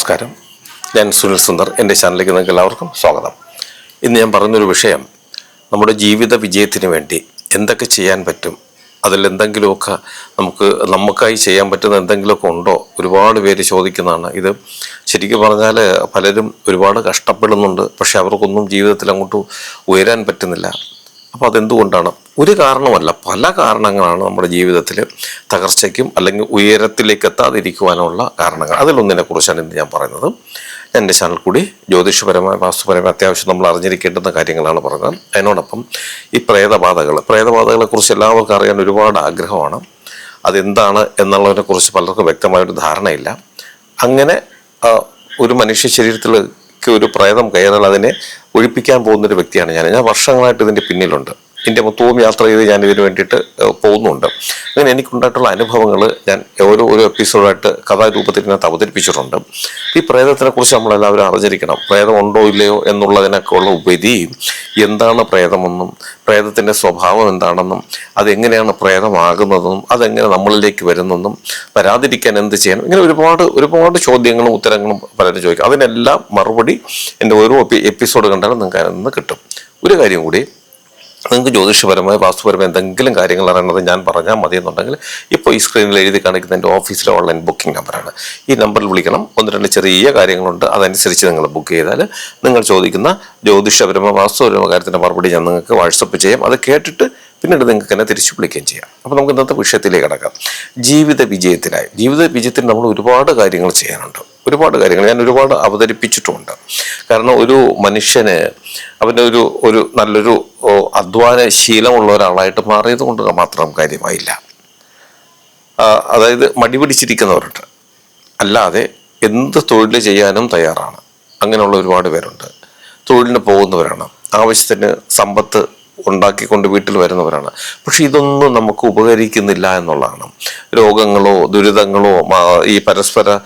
നമസ്കാരം. ഞാൻ സുനിൽ സുന്ദർ എന്റെ ചാനലിലേക്ക് നിങ്ങൾക്ക് എല്ലാവർക്കും സ്വാഗതം. ഇന്ന് ഞാൻ പറഞ്ഞൊരു വിഷയം നമ്മുടെ ജീവിത വിജയത്തിന് വേണ്ടി എന്തൊക്കെ ചെയ്യാൻ പറ്റും അതിൽ എന്തെങ്കിലുമൊക്കെ നമുക്ക് നമുക്കായി ചെയ്യാൻ പറ്റുന്ന എന്തെങ്കിലുമൊക്കെ ഉണ്ടോ? ഒരുപാട് പേര് ചോദിക്കുന്നതാണ്. ഇത് ശരിക്കും പറഞ്ഞാൽ പലരും ഒരുപാട് കഷ്ടപ്പെടുന്നുണ്ട് പക്ഷെ അവർക്കൊന്നും ജീവിതത്തിൽ അങ്ങോട്ട് ഉയരാൻ പറ്റുന്നില്ല. അപ്പോൾ അതെന്തുകൊണ്ടാണ്? ഒരു കാരണമല്ല പല കാരണങ്ങളാണ് നമ്മുടെ ജീവിതത്തിൽ തകർച്ചയ്ക്കും അല്ലെങ്കിൽ ഉയരത്തിലേക്ക് എത്താതിരിക്കുവാനുള്ള കാരണങ്ങൾ. അതിലൊന്നിനെ കുറിച്ചാണ് ഇന്ന് ഞാൻ പറയുന്നത്. എന്റെ ചാനൽ കൂടി ജ്യോതിഷപരമായ വാസ്തുപരമായ അത്യാവശ്യം നമ്മൾ അറിഞ്ഞിരിക്കേണ്ടുന്ന കാര്യങ്ങളാണ് പറഞ്ഞത്. അതിനോടൊപ്പം ഈ പ്രേതബാധകൾ പ്രേതബാധകളെക്കുറിച്ച് എല്ലാവർക്കും അറിയാൻ ഒരുപാട് ആഗ്രഹമാണ്. അതെന്താണ് എന്നുള്ളതിനെ കുറിച്ച് പലർക്കും വ്യക്തമായൊരു ധാരണയില്ല. അങ്ങനെ ഒരു മനുഷ്യ ശരീരത്തിലേക്ക് ഒരു പ്രേതം കയറാൽ അതിനെ ഒഴിപ്പിക്കാൻ പോകുന്ന ഒരു വ്യക്തിയാണ് ഞാൻ ഞാൻ വർഷങ്ങളായിട്ട് ഇതിന്റെ പിന്നിലുണ്ട്. എന്റെ മൊത്തവും യാത്ര ചെയ്ത് ഞാൻ ഇതിനു വേണ്ടിയിട്ട് പോകുന്നുണ്ട്. അങ്ങനെ എനിക്കുണ്ടായിട്ടുള്ള അനുഭവങ്ങൾ ഞാൻ ഓരോ ഓരോ എപ്പിസോഡായിട്ട് കഥാരൂപത്തിൽ ഇതിനകത്ത് അവതരിപ്പിച്ചിട്ടുണ്ട്. ഈ പ്രേതത്തിനെക്കുറിച്ച് നമ്മളെല്ലാവരും അറിഞ്ഞിരിക്കണം. പ്രേതം ഉണ്ടോ ഇല്ലയോ എന്നുള്ളതിനൊക്കെ ഉള്ള ഉപരി എന്താണ് പ്രേതമെന്നും പ്രേതത്തിന്റെ സ്വഭാവം എന്താണെന്നും അതെങ്ങനെയാണ് പ്രേതമാകുന്നതെന്നും അതെങ്ങനെ നമ്മളിലേക്ക് വരുന്നെന്നും വരാതിരിക്കാൻ എന്ത് ചെയ്യണം ഇങ്ങനെ ഒരുപാട് ഒരുപാട് ചോദ്യങ്ങളും ഉത്തരങ്ങളും പലരും ചോദിക്കും. അതിനെല്ലാം മറുപടി എന്റെ ഓരോ എപ്പിസോഡ് കണ്ടാലും നിങ്ങൾക്ക് അതിൽ നിന്ന് കിട്ടും. ഒരു കാര്യം കൂടി നിങ്ങൾക്ക് ജ്യോതിഷപരമായ വാസ്തുപരമായ എന്തെങ്കിലും കാര്യങ്ങൾ അറിയണത് ഞാൻ പറഞ്ഞാൽ മതി എന്നുണ്ടെങ്കിൽ ഇപ്പോൾ ഈ സ്ക്രീനിൽ എഴുതി കാണിക്കുന്ന എന്റെ ഓഫീസിലെ ഓൺലൈൻ ബുക്കിംഗ് നമ്പറാണ് ഈ നമ്പറിൽ വിളിക്കണം. ഒന്ന് രണ്ട് ചെറിയ കാര്യങ്ങളുണ്ട്. അതനുസരിച്ച് നിങ്ങൾ ബുക്ക് ചെയ്താൽ നിങ്ങൾ ചോദിക്കുന്ന ജ്യോതിഷപരമായ വാസ്തുപരമായ കാര്യത്തിന്റെ മറുപടി ഞാൻ നിങ്ങൾക്ക് വാട്സപ്പ് ചെയ്യാം. അത് കേട്ടിട്ട് പിന്നീട് നിങ്ങൾക്ക് തന്നെ തിരിച്ചു വിളിക്കുകയും ചെയ്യാം. അപ്പോൾ നമുക്ക് ഇന്നത്തെ വിഷയത്തിലേക്ക് കടക്കാം. ജീവിത വിജയത്തിനായി. ജീവിത വിജയത്തിന് നമ്മൾ ഒരുപാട് കാര്യങ്ങൾ ചെയ്യാനുണ്ട്. ഒരുപാട് കാര്യങ്ങൾ ഞാൻ ഒരുപാട് അവതരിപ്പിച്ചിട്ടുമുണ്ട്. കാരണം ഒരു മനുഷ്യന് അവന്റെ ഒരു ഒരു നല്ലൊരു അധ്വാന ശീലമുള്ള ഒരാളായിട്ട് മാറിയത് കൊണ്ട് മാത്രം കാര്യമായില്ല. അതായത് മടി പിടിച്ചിരിക്കുന്നവരുണ്ട്. അല്ലാതെ എന്ത് തൊഴിൽ ചെയ്യാനും തയ്യാറാണ്. അങ്ങനെയുള്ള ഒരുപാട് പേരുണ്ട്. തൊഴിലിന് പോകുന്നവരാണ്. ആവശ്യത്തിന് സമ്പത്ത് ഉണ്ടാക്കിക്കൊണ്ട് വീട്ടിൽ വരുന്നവരാണ്. പക്ഷെ ഇതൊന്നും നമുക്ക് ഉപകരിക്കുന്നില്ല എന്നുള്ളതാണ്. രോഗങ്ങളോ ദുരിതങ്ങളോ ഈ പരസ്പര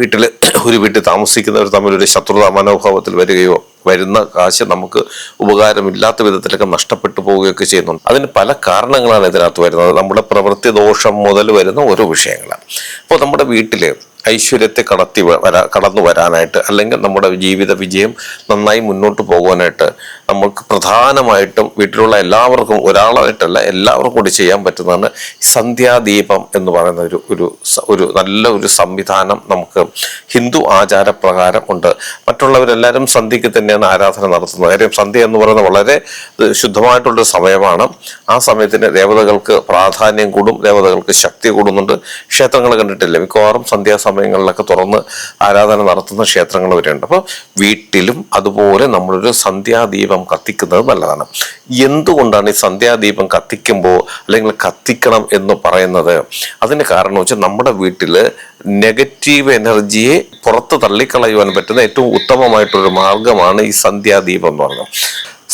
വീട്ടിൽ ഒരു വീട്ടിൽ താമസിക്കുന്നവർ തമ്മിലൊരു ശത്രുതാ മനോഭാവത്തിൽ വരികയോ വരുന്ന കാശ് നമുക്ക് ഉപകാരമില്ലാത്ത വിധത്തിലൊക്കെ നഷ്ടപ്പെട്ടു പോവുകയൊക്കെ ചെയ്യുന്നുണ്ട്. അതിന് പല കാരണങ്ങളാണ് ഇതിനകത്ത് വരുന്നത്. നമ്മുടെ പ്രവൃത്തി ദോഷം മുതൽ വരുന്ന ഓരോ വിഷയങ്ങളാണ്. അപ്പോൾ നമ്മുടെ വീട്ടിൽ ഐശ്വര്യത്തെ കടത്തി വരാ കടന്നു വരാനായിട്ട് അല്ലെങ്കിൽ നമ്മുടെ ജീവിത വിജയം നന്നായി മുന്നോട്ട് പോകുവാനായിട്ട് നമുക്ക് പ്രധാനമായിട്ടും വീട്ടിലുള്ള എല്ലാവർക്കും ഒരാളായിട്ടല്ല എല്ലാവർക്കും കൂടി ചെയ്യാൻ പറ്റുന്നതാണ് സന്ധ്യാദീപം എന്ന് പറയുന്ന ഒരു ഒരു ഒരു നല്ല ഒരു സംവിധാനം നമുക്ക് ഹിന്ദു ആചാരപ്രകാരം ഉണ്ട്. മറ്റുള്ളവരെല്ലാവരും സന്ധ്യയ്ക്ക് തന്നെയാണ് ആരാധന നടത്തുന്നത്. കാര്യം സന്ധ്യ എന്ന് പറയുന്നത് വളരെ ശുദ്ധമായിട്ടുള്ളൊരു സമയമാണ്. ആ സമയത്തിന് ദേവതകൾക്ക് പ്രാധാന്യം കൂടും ദേവതകൾക്ക് ശക്തി കൂടുന്നുണ്ട്. ക്ഷേത്രങ്ങൾ കണ്ടിട്ടില്ല? മിക്കവാറും സന്ധ്യാസമയങ്ങളിലൊക്കെ തുറന്ന് ആരാധന നടത്തുന്ന ക്ഷേത്രങ്ങൾ വരെയുണ്ട്. അപ്പോൾ വീട്ടിലും അതുപോലെ നമ്മളൊരു സന്ധ്യാദീപം കത്തിക്കുന്നത് നല്ലതാണ്. എന്തുകൊണ്ടാണ് ഈ സന്ധ്യാദീപം കത്തിക്കുമ്പോൾ അല്ലെങ്കിൽ കത്തിക്കണം എന്ന് പറയുന്നത്? അതിന് കാരണം വെച്ചാൽ നമ്മുടെ വീട്ടിൽ നെഗറ്റീവ് എനർജിയെ പുറത്ത് തള്ളിക്കളയുവാൻ പറ്റുന്ന ഏറ്റവും ഉത്തമമായിട്ടൊരു മാർഗമാണ് ഈ സന്ധ്യാദീപം എന്ന് പറയുന്നത്.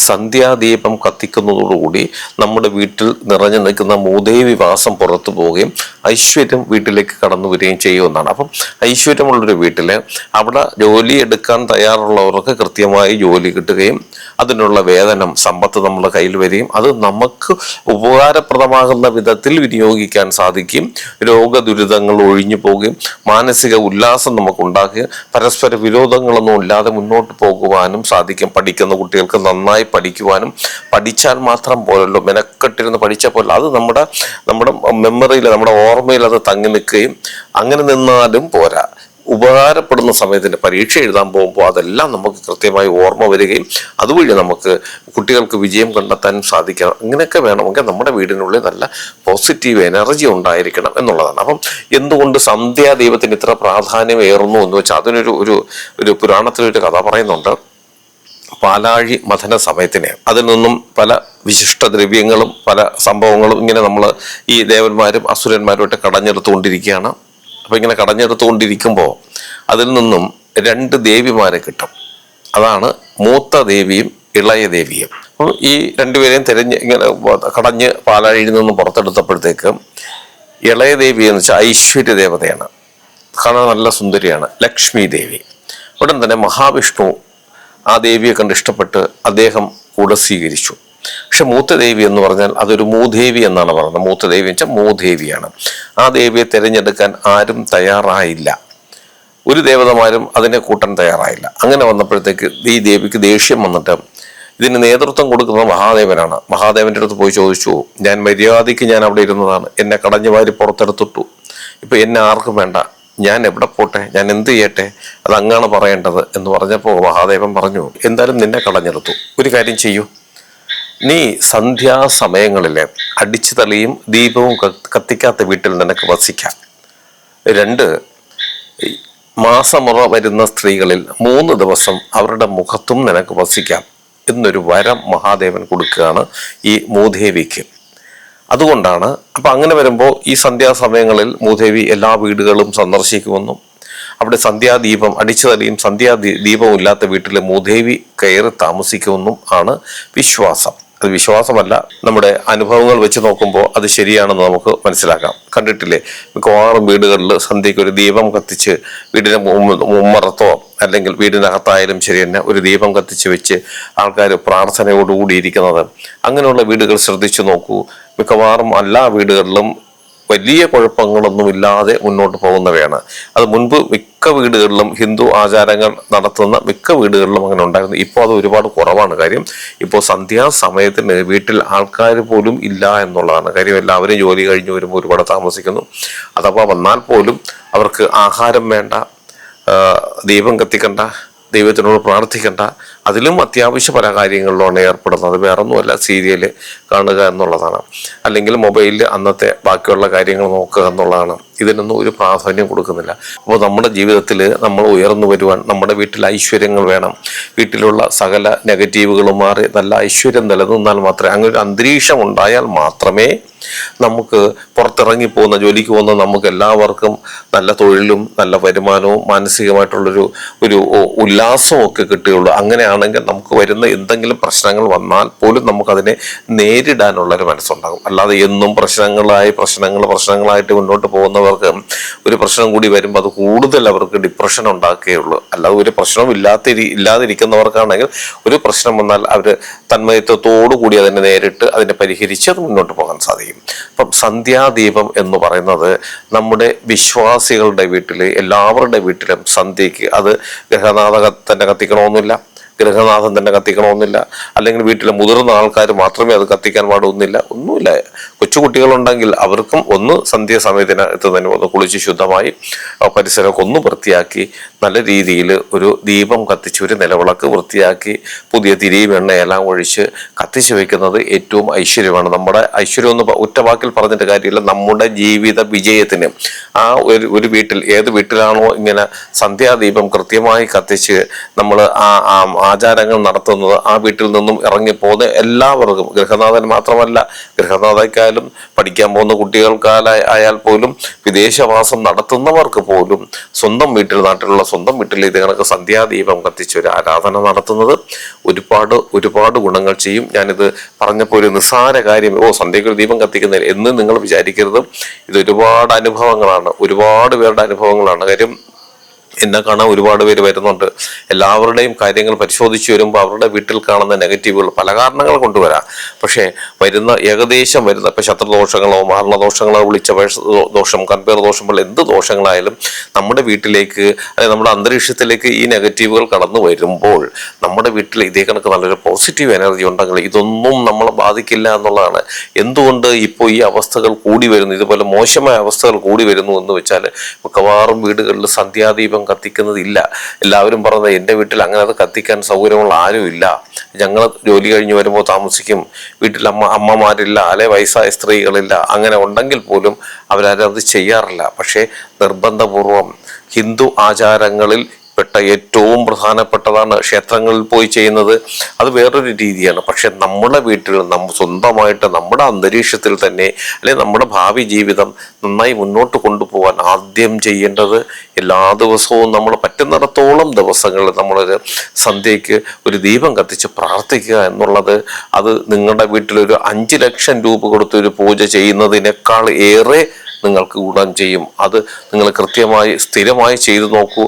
സന്ധ്യാദീപം കത്തിക്കുന്നതോടുകൂടി നമ്മുടെ വീട്ടിൽ നിറഞ്ഞു നിൽക്കുന്ന മൂദേവി വാസം പുറത്തു പോവുകയും ഐശ്വര്യം വീട്ടിലേക്ക് കടന്നു വരികയും ചെയ്യുമെന്നാണ് അപ്പം ഐശ്വര്യമുള്ളൊരു വീട്ടിൽ അവിടെ ജോലി എടുക്കാൻ തയ്യാറുള്ളവർക്ക് കൃത്യമായി ജോലി കിട്ടുകയും അതിനുള്ള വേതനം സമ്പത്ത് നമ്മുടെ കയ്യിൽ വരികയും അത് നമുക്ക് ഉപകാരപ്രദമാകുന്ന വിധത്തിൽ വിനിയോഗിക്കാൻ സാധിക്കും. രോഗദുരിതങ്ങൾ ഒഴിഞ്ഞു പോകുകയും മാനസിക ഉല്ലാസം നമുക്ക് ഉണ്ടാക്കുകയും പരസ്പര വിരോധങ്ങളൊന്നും ഇല്ലാതെ മുന്നോട്ട് പോകുവാനും സാധിക്കും. പഠിക്കുന്ന കുട്ടികൾക്ക് നന്നായി പഠിക്കുവാനും പഠിച്ചാൽ മാത്രം പോലല്ലോ മെനക്കെട്ടിരുന്ന് പഠിച്ച പോലെ അത് നമ്മുടെ നമ്മുടെ മെമ്മറിയിൽ നമ്മുടെ ഓർമ്മയിൽ അത് തങ്ങി നിൽക്കുകയും അങ്ങനെ നിന്നാലും പോരാ. ഉപകാരപ്പെടുന്ന സമയത്തിന്റെ പരീക്ഷ എഴുതാൻ പോകുമ്പോൾ അതെല്ലാം നമുക്ക് കൃത്യമായി ഓർമ്മ വരികയും അതുവഴി നമുക്ക് കുട്ടികൾക്ക് വിജയം കണ്ടെത്താനും സാധിക്കണം. അങ്ങനെയൊക്കെ വേണമെങ്കിൽ നമ്മുടെ വീടിനുള്ളിൽ നല്ല പോസിറ്റീവ് എനർജി ഉണ്ടായിരിക്കണം എന്നുള്ളതാണ്. അപ്പം എന്തുകൊണ്ട് സന്ധ്യാ ദൈവത്തിന് ഇത്ര പ്രാധാന്യം ഏറുന്നു എന്ന് വെച്ചാൽ അതിനൊരു ഒരു ഒരു പുരാണത്തിലൊരു കഥ പറയുന്നുണ്ട്. പാലാഴി മഥന സമയത്തിന് അതിൽ നിന്നും പല വിശിഷ്ട ദ്രവ്യങ്ങളും പല സംഭവങ്ങളും ഇങ്ങനെ നമ്മൾ ഈ ദേവന്മാരും അസുരന്മാരുമായിട്ട് കടഞ്ഞെടുത്തുകൊണ്ടിരിക്കുകയാണ്. അപ്പോൾ ഇങ്ങനെ കടഞ്ഞെടുത്തുകൊണ്ടിരിക്കുമ്പോൾ അതിൽ നിന്നും രണ്ട് ദേവിമാരെ കിട്ടും. അതാണ് മൂത്ത ദേവിയും ഇളയ ദേവിയും. അപ്പം ഈ രണ്ടുപേരെയും തിരഞ്ഞ് ഇങ്ങനെ കടഞ്ഞ് പാലാഴിയിൽ നിന്ന് പുറത്തെടുത്തപ്പോഴത്തേക്ക് ഇളയ ദേവി എന്ന് വെച്ചാൽ ഐശ്വര്യ ദേവതയാണ്. കാണാൻ നല്ല സുന്ദരിയാണ്. ലക്ഷ്മി ദേവി. ഉടൻ തന്നെ മഹാവിഷ്ണു ആ ദേവിയെ കണ്ട് ഇഷ്ടപ്പെട്ട് അദ്ദേഹം കൂടെ സ്വീകരിച്ചു. പക്ഷെ മൂത്തദേവി എന്ന് പറഞ്ഞാൽ അതൊരു മൂദേവി എന്നാണ് പറയുന്നത്. മൂത്തദേവി വെച്ചാൽ മൂദേവിയാണ്. ആ ദേവിയെ തിരഞ്ഞെടുക്കാൻ ആരും തയ്യാറായില്ല. ഒരു ദേവതമാരും അതിനെ കൂട്ടാൻ തയ്യാറായില്ല. അങ്ങനെ വന്നപ്പോഴത്തേക്ക് ഈ ദേവിക്ക് ദേഷ്യം വന്നിട്ട് ഇതിന് നേതൃത്വം കൊടുക്കുന്നത് മഹാദേവനാണ്. മഹാദേവന്റെ അടുത്ത് പോയി ചോദിച്ചു ഞാൻ മര്യാദയ്ക്ക് ഞാൻ അവിടെ ഇരുന്നതാണ്. എന്നെ കടഞ്ഞു വാരി പുറത്തെടുത്തിട്ടു. ഇപ്പം എന്നെ ആർക്കും വേണ്ട. ഞാൻ എവിടെ പോട്ടെ? ഞാൻ എന്ത് ചെയ്യട്ടെ? അത് അങ്ങാണ് പറയേണ്ടത്. എന്ന് പറഞ്ഞപ്പോൾ മഹാദേവൻ പറഞ്ഞു എന്തായാലും നിന്നെ കടഞ്ഞെടുത്തു. ഒരു കാര്യം ചെയ്യൂ. നീ സന്ധ്യാസമയങ്ങളിൽ അടിച്ചു തളിയും ദീപവും കത്തിക്കാത്ത വീട്ടിൽ നിനക്ക് വസിക്കാം. രണ്ട് മാസമുറ വരുന്ന സ്ത്രീകളിൽ മൂന്ന് ദിവസം അവരുടെ മുഖത്തും നിനക്ക് വസിക്കാം എന്നൊരു വരം മഹാദേവൻ കൊടുക്കുകയാണ് ഈ മൂദേവിക്ക്. അതുകൊണ്ടാണ് അപ്പം അങ്ങനെ വരുമ്പോൾ ഈ സന്ധ്യാസമയങ്ങളിൽ മൂദേവി എല്ലാ വീടുകളും സന്ദർശിക്കുമെന്നും അവിടെ സന്ധ്യാദീപം അടിച്ചു തലയും സന്ധ്യാ ദീ- ദീപവും ഇല്ലാത്ത വീട്ടിൽ മൂദേവി കയറി താമസിക്കുമെന്നും ആണ് വിശ്വാസം. അത് വിശ്വാസമല്ല. നമ്മുടെ അനുഭവങ്ങൾ വെച്ച് നോക്കുമ്പോൾ അത് ശരിയാണെന്ന് നമുക്ക് മനസ്സിലാക്കാം. കണ്ടിട്ടില്ലേ? മിക്കവാറും വീടുകളിൽ സന്ധ്യയ്ക്ക് ഒരു ദീപം കത്തിച്ച് വീടിന് മുമ്മ- മുമ്മറത്തോ അല്ലെങ്കിൽ വീടിനകത്തായാലും ശരി തന്നെ ഒരു ദീപം കത്തിച്ച് വെച്ച് ആൾക്കാർ പ്രാർത്ഥനയോടുകൂടി ഇരിക്കുന്നത്. അങ്ങനെയുള്ള വീടുകൾ ശ്രദ്ധിച്ചു നോക്കൂ. മിക്കവാറും എല്ലാ വീടുകളിലും വലിയ കുഴപ്പങ്ങളൊന്നുമില്ലാതെ മുന്നോട്ട് പോകുന്നവയാണ്. അത് മുൻപ് മിക്ക വീടുകളിലും ഹിന്ദു ആചാരങ്ങൾ നടത്തുന്ന മിക്ക വീടുകളിലും അങ്ങനെ ഉണ്ടായിരുന്നു. ഇപ്പോൾ അത് ഒരുപാട് കുറവാണ്. കാര്യം ഇപ്പോൾ സന്ധ്യാസമയത്തിന് വീട്ടിൽ ആൾക്കാർ പോലും ഇല്ല എന്നുള്ളതാണ്. കാര്യം എല്ലാവരും ജോലി കഴിഞ്ഞ് വരുമ്പോൾ ഒരുപാട് താമസിക്കുന്നു. അഥവാ വന്നാൽ പോലും അവർക്ക് ആഹാരം വേണ്ട ദീപം കത്തിക്കണ്ട ദൈവത്തിനോട് പ്രാർത്ഥിക്കേണ്ട. അതിലും അത്യാവശ്യ പല കാര്യങ്ങളിലാണ് ഏർപ്പെടുന്നത്. വേറൊന്നുമല്ല സീരിയൽ കാണുക എന്നുള്ളതാണ്. അല്ലെങ്കിൽ മൊബൈലിൽ അന്നത്തെ ബാക്കിയുള്ള കാര്യങ്ങൾ നോക്കുക എന്നുള്ളതാണ്. ഇതിനൊന്നും ഒരു പ്രാധാന്യം കൊടുക്കുന്നില്ല. അപ്പോൾ നമ്മുടെ ജീവിതത്തിൽ നമ്മൾ ഉയർന്നു വരുവാൻ നമ്മുടെ വീട്ടിൽ ഐശ്വര്യങ്ങൾ വേണം. വീട്ടിലുള്ള സകല നെഗറ്റീവുകളും മാറി നല്ല ഐശ്വര്യം നിലനിന്നാൽ മാത്രമേ അങ്ങനെ ഒരു അന്തരീക്ഷം ഉണ്ടായാൽ മാത്രമേ നമുക്ക് പുറത്തിറങ്ങി പോകുന്ന ജോലിക്ക് പോകുന്ന നമുക്ക് എല്ലാവർക്കും നല്ല തൊഴിലും നല്ല വരുമാനവും മാനസികമായിട്ടുള്ളൊരു ഒരു ഉല്ലാസവും ഒക്കെ കിട്ടുകയുള്ളൂ. അങ്ങനെയാണെങ്കിൽ നമുക്ക് വരുന്ന എന്തെങ്കിലും പ്രശ്നങ്ങൾ വന്നാൽ പോലും നമുക്കതിനെ നേരിടാനുള്ള ഒരു മനസ്സുണ്ടാകും. അല്ലാതെ എന്നും പ്രശ്നങ്ങളായി പ്രശ്നങ്ങൾ പ്രശ്നങ്ങളായിട്ട് മുന്നോട്ട് പോകുന്നവർക്ക് ഒരു പ്രശ്നം കൂടി വരുമ്പോൾ അത് കൂടുതൽ അവർക്ക് ഡിപ്രഷൻ ഉണ്ടാക്കുകയുള്ളൂ. അല്ലാതെ ഒരു പ്രശ്നവും ഇല്ലാത്ത ഇല്ലാതിരിക്കുന്നവർക്കാണെങ്കിൽ ഒരു പ്രശ്നം വന്നാൽ അവർ തന്മയത്വത്തോടു കൂടി അതിനെ നേരിട്ട് അതിനെ പരിഹരിച്ച് അത് മുന്നോട്ട് പോകാൻ സാധിക്കും. അപ്പം സന്ധ്യാദീപം എന്ന് പറയുന്നത് നമ്മുടെ വിശ്വാസികളുടെ വീട്ടിൽ എല്ലാവരുടെ വീട്ടിലും സന്ധ്യയ്ക്ക് അത് ഗ്രഹനാഥ തന്നെ കത്തിക്കണമെന്നില്ല ഗൃഹനാഥൻ തന്നെ കത്തിക്കണമെന്നില്ല. അല്ലെങ്കിൽ വീട്ടിലെ മുതിർന്ന ആൾക്കാർ മാത്രമേ അത് കത്തിക്കാൻ പാടുന്നില്ല. ഒന്നുമില്ല. കൊച്ചുകുട്ടികളുണ്ടെങ്കിൽ അവർക്കും ഒന്ന് സന്ധ്യാസമയത്തിനകത്ത് തന്നെ ഒന്ന് കുളിച്ച് ശുദ്ധമായി പരിസരമൊക്കെ ഒന്ന് വൃത്തിയാക്കി നല്ല രീതിയിൽ ഒരു ദീപം കത്തിച്ച് ഒരു നിലവിളക്ക് വൃത്തിയാക്കി പുതിയ തിരിയും എണ്ണയെല്ലാം ഒഴിച്ച് കത്തിച്ച് വെക്കുന്നത് ഏറ്റവും ഐശ്വര്യമാണ്. നമ്മുടെ ഐശ്വര്യം എന്ന് ഒറ്റവാക്കിൽ ഒറ്റ വാക്കിൽ പറഞ്ഞിട്ട് കാര്യമില്ല. നമ്മുടെ ജീവിത വിജയത്തിന്. ആ ഒരു ഒരു വീട്ടിൽ ഏത് വീട്ടിലാണോ ഇങ്ങനെ സന്ധ്യാദീപം കൃത്യമായി കത്തിച്ച് നമ്മൾ ആ ആചാരങ്ങൾ നടത്തുന്നത് ആ വീട്ടിൽ നിന്നും ഇറങ്ങിപ്പോകുന്ന എല്ലാവർക്കും ഗൃഹനാഥൻ മാത്രമല്ല ഗൃഹനാഥയ്ക്കായാലും പഠിക്കാൻ പോകുന്ന കുട്ടികൾക്കായാൽ പോലും വിദേശവാസം നടത്തുന്നവർക്ക് പോലും സ്വന്തം വീട്ടിൽ നാട്ടിലുള്ള സ്വന്തം വീട്ടിൽ ഇത് കണക്ക് സന്ധ്യാദീപം കത്തിച്ച് ഒരു ആരാധന നടത്തുന്നത് ഒരുപാട് ഒരുപാട് ഗുണങ്ങൾ ചെയ്യും. ഞാനിത് പറഞ്ഞപ്പോൾ ഒരു നിസ്സാര കാര്യം ഓ സന്ധ്യയ്ക്ക് ഒരു ദീപം കത്തിക്കുന്ന എന്ന് നിങ്ങൾ വിചാരിക്കരുത്. ഇത് ഒരുപാട് അനുഭവങ്ങളാണ്. ഒരുപാട് പേരുടെ അനുഭവങ്ങളാണ്. കാര്യം എന്നെ കാണാൻ ഒരുപാട് പേര് വരുന്നുണ്ട്. എല്ലാവരുടെയും കാര്യങ്ങൾ പരിശോധിച്ച് വരുമ്പോൾ അവരുടെ വീട്ടിൽ കാണുന്ന നെഗറ്റീവുകൾ പല കാരണങ്ങൾ കൊണ്ടുവരാം. പക്ഷേ വരുന്ന ഏകദേശം വരുന്ന ഇപ്പം ശത്രുദോഷങ്ങളോ മരണദോഷങ്ങളോ വിളിച്ച ദോഷം കമ്പയർ ദോഷം പോലെ എന്ത് ദോഷങ്ങളായാലും നമ്മുടെ വീട്ടിലേക്ക് അല്ലെങ്കിൽ നമ്മുടെ അന്തരീക്ഷത്തിലേക്ക് ഈ നെഗറ്റീവുകൾ കടന്നു വരുമ്പോൾ നമ്മുടെ വീട്ടിൽ ഇതേ കണക്ക് നല്ലൊരു പോസിറ്റീവ് എനർജി ഉണ്ടെങ്കിൽ ഇതൊന്നും നമ്മളെ ബാധിക്കില്ല എന്നുള്ളതാണ്. എന്തുകൊണ്ട് ഇപ്പോൾ ഈ അവസ്ഥകൾ കൂടി വരുന്നു? ഇതുപോലെ മോശമായ അവസ്ഥകൾ കൂടി വരുന്നു എന്ന് വെച്ചാൽ മിക്കവാറും വീടുകളിൽ സന്ധ്യാദീപം കത്തിക്കുന്നതില്ല. എല്ലാവരും പറഞ്ഞത് എന്റെ വീട്ടിൽ അങ്ങനെ അത് കത്തിക്കാൻ സൗകര്യമുള്ള ആരും ഇല്ല ഞങ്ങൾ ജോലി കഴിഞ്ഞ് വരുമ്പോൾ താമസിക്കും. വീട്ടിൽ അമ്മ അമ്മമാരില്ല അല്ലെ വയസ്സായ സ്ത്രീകളില്ല. അങ്ങനെ ഉണ്ടെങ്കിൽ പോലും അവരാരും അത് ചെയ്യാറില്ല. പക്ഷേ നിർബന്ധപൂർവം ഹിന്ദു ആചാരങ്ങളിൽ പെട്ട ഏറ്റവും പ്രധാനപ്പെട്ടതാണ് ക്ഷേത്രങ്ങളിൽ പോയി ചെയ്യുന്നത്. അത് വേറൊരു രീതിയാണ്. പക്ഷെ നമ്മുടെ വീട്ടിൽ നമ്മ സ്വന്തമായിട്ട് നമ്മുടെ അന്തരീക്ഷത്തിൽ തന്നെ അല്ലെങ്കിൽ നമ്മുടെ ഭാവി ജീവിതം നന്നായി മുന്നോട്ട് കൊണ്ടുപോകാൻ ആദ്യം ചെയ്യേണ്ടത് എല്ലാ ദിവസവും നമ്മൾ പറ്റുന്നിടത്തോളം ദിവസങ്ങളിൽ നമ്മളൊരു സന്ധ്യയ്ക്ക് ഒരു ദീപം കത്തിച്ച് പ്രാർത്ഥിക്കുക എന്നുള്ളത് അത് നിങ്ങളുടെ വീട്ടിലൊരു അഞ്ച് ലക്ഷം രൂപ കൊടുത്തൊരു പൂജ ചെയ്യുന്നതിനേക്കാൾ ഏറെ നിങ്ങൾക്ക് ഗുണം ചെയ്യും. അത് നിങ്ങൾ കൃത്യമായി സ്ഥിരമായി ചെയ്തു നോക്കൂ.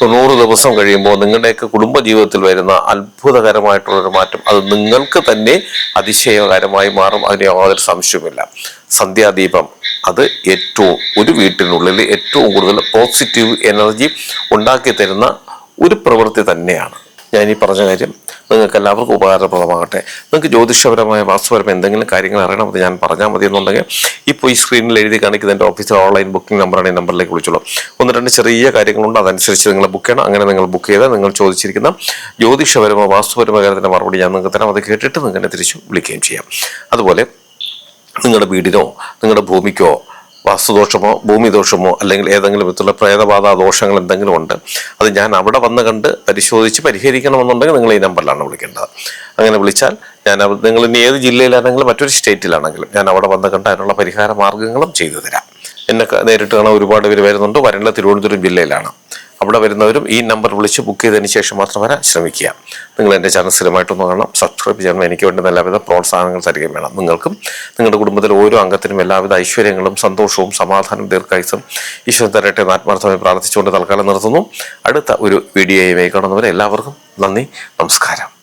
തൊണ്ണൂറ് ദിവസം കഴിയുമ്പോൾ നിങ്ങളുടെയൊക്കെ കുടുംബ ജീവിതത്തിൽ വരുന്ന അത്ഭുതകരമായിട്ടുള്ളൊരു മാറ്റം. അത് നിങ്ങൾക്ക് തന്നെ അതിശയകരമായി മാറും. അതിന് യാതൊരു സംശയവുമില്ല. സന്ധ്യാദീപം. അത് ഏറ്റവും ഒരു വീട്ടിനുള്ളിൽ ഏറ്റവും കൂടുതൽ പോസിറ്റീവ് എനർജി ഉണ്ടാക്കി തരുന്ന ഒരു പ്രവൃത്തി തന്നെയാണ്. ഞാൻ ഈ പറഞ്ഞ കാര്യം നിങ്ങൾക്ക് എല്ലാവർക്കും ഉപകാരപ്രദമാകട്ടെ. നിങ്ങൾക്ക് ജ്യോതിഷപരമായ വാസ്തുപരമായ എന്തെങ്കിലും കാര്യങ്ങൾ അറിയണമെന്ന് ഞാൻ പറഞ്ഞാൽ മതി എന്നുണ്ടെങ്കിൽ ഇപ്പോൾ ഈ സ്ക്രീനിൽ എഴുതി കാണിക്കുന്ന എന്റെ ഓഫീസിൽ ഓൺലൈൻ ബുക്കിംഗ് നമ്പറാണ് ഈ നമ്പറിലേക്ക് വിളിച്ചോളൂ. ഒന്ന് രണ്ട് ചെറിയ കാര്യങ്ങളുണ്ട്. അതനുസരിച്ച് നിങ്ങൾ ബുക്ക് ചെയ്യണം. അങ്ങനെ നിങ്ങൾ ബുക്ക് ചെയ്താൽ നിങ്ങൾ ചോദിച്ചിരിക്കുന്ന ജ്യോതിഷപരമോ വാസ്തുപരമോ കാര്യത്തിന്റെ മറുപടി ഞാൻ നിങ്ങൾക്ക് തരാം. അത് കേട്ടിട്ട് നിങ്ങൾ തിരിച്ച് വിളിക്കുകയും ചെയ്യാം. അതുപോലെ നിങ്ങളുടെ വീടിനോ നിങ്ങളുടെ ഭൂമിക്കോ വാസ്തുദോഷമോ ഭൂമിദോഷമോ അല്ലെങ്കിൽ ഏതെങ്കിലും വിധത്തിലുള്ള പ്രേതബാധ ദോഷങ്ങൾ എന്തെങ്കിലും ഉണ്ട് അത് ഞാൻ അവിടെ വന്ന് കണ്ട് പരിശോധിച്ച് പരിഹരിക്കണമെന്നുണ്ടെങ്കിൽ നിങ്ങൾ ഈ നമ്പറിലാണ് വിളിക്കേണ്ടത്. അങ്ങനെ വിളിച്ചാൽ ഞാൻ നിങ്ങൾ ഇനി ഏത് ജില്ലയിലാണെങ്കിലും മറ്റൊരു സ്റ്റേറ്റിലാണെങ്കിലും ഞാൻ അവിടെ വന്ന് കണ്ട് അതിനുള്ള പരിഹാര മാർഗങ്ങളും ചെയ്തു തരാം. എന്നെ നേരിട്ട് കാണാൻ ഒരുപാട് പേര് വരുന്നുണ്ട്. വരേണ്ട തിരുവനന്തപുരം ജില്ലയിലാണ്. അവിടെ വരുന്നവരും ഈ നമ്പർ വിളിച്ച് ബുക്ക് ചെയ്തതിന് ശേഷം മാത്രം വരാൻ ശ്രമിക്കുക. നിങ്ങൾ എന്റെ ചാനൽ സ്ഥിരമായിട്ടൊന്ന് കാണണം. സബ്സ്ക്രൈബ് ചെയ്യണം എനിക്ക് വേണ്ടി എല്ലാവിധ പ്രോത്സാഹനങ്ങൾ തരികയും വേണം. നിങ്ങൾക്കും നിങ്ങളുടെ കുടുംബത്തിലെ ഓരോ അംഗത്തിനും എല്ലാവിധ ഐശ്വര്യങ്ങളും സന്തോഷവും സമാധാനവും ദീർഘായുസും ഈശ്വരൻ തരട്ടെ എന്ന് ആത്മാർത്ഥമായി പ്രാർത്ഥിച്ചുകൊണ്ട് തൽക്കാലം നിർത്തുന്നു. അടുത്ത ഒരു വീഡിയോയുമായി കാണുന്നവരെ എല്ലാവർക്കും നന്ദി നമസ്കാരം.